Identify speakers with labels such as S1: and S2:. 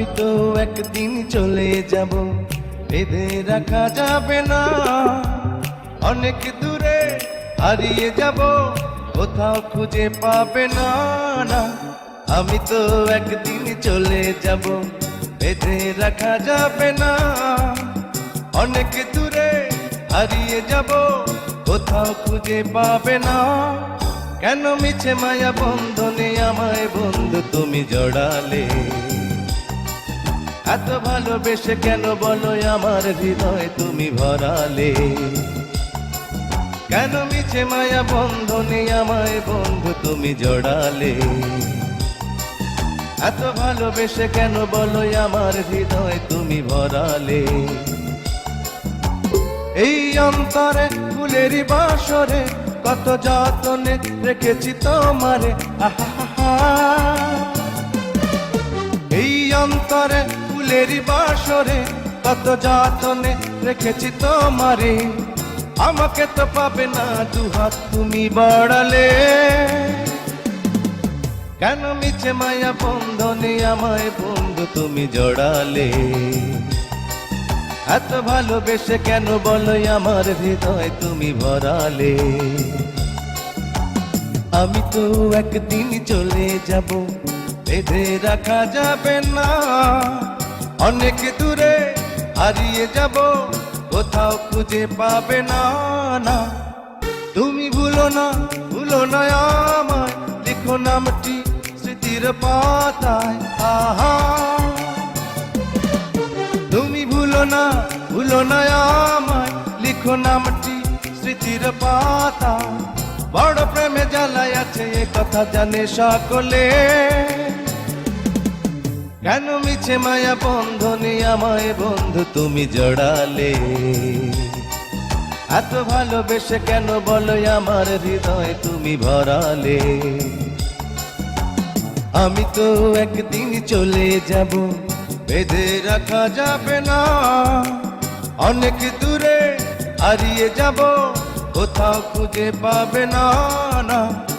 S1: আমি তো একদিন চলে যাব। বেঁধে রাখা যাবে না। অনেক দূরে হারিয়ে যাব। কোথাও খুঁজে পাবে না না। আমি তো একদিন চলে যাব। বেঁধে রাখা যাবে না। অনেক দূরে হারিয়ে যাব। কোথাও খুঁজে পাবে না। কেন মিছে মায়া বন্ধনে আমায় বন্ধু তুমি জড়ালে? এত ভালোবেসে কেন বলো আমার হৃদয় তুমি ভরালে? কেন মিছে মায়া বন্ধনে আমায় বন্ধু তুমি জড়ালে? এত ভালোবেসে কেন বলো আমার হৃদয় তুমি ভরালে? এই অন্তরে ফুলেরই বাসরে কত যতনে রেখেছি তোমারে আহা। এই অন্তরে ফুলেরই বাসরে, কত যতনে রেখেছি তোমারে। আমাকে তো পাবে না দুহাত, তুমি বাড়ালে। কেন মিছে মায়া বন্ধনে আমায় বন্ধু তুমি জড়ালে? এত ভালোবেসে কেন বলো আমার হৃদয় তুমি ভরালে? আমি তো একদিন চলে যাব, বেঁধে রাখা যাবে না। অনেক দূরে হারিয়ে যাব, কোথাও খুঁজে পাবে না না। তুমি ভুলো না ভুলো না আমায়, লিখো নামটি স্মৃতির পাতায়। আহা। তুমি ভুলো না ভুলো না আমায়, লিখো নামটি স্মৃতির পাতা বড় প্রেমে জ্বালাই আছে এ কথা জানে সকলে। কেন মিছে মায়া বন্ধনে আমায় বন্ধু তুমি জড়ালে? এত ভালোবেসে কেন বলো আমার হৃদয় তুমি ভরালে? আমি তো একদিন চলে যাব, বেঁধে রাখা যাবে না। অনেক দূরে হারিয়ে যাব, কোথাও খুঁজে পাবে না না।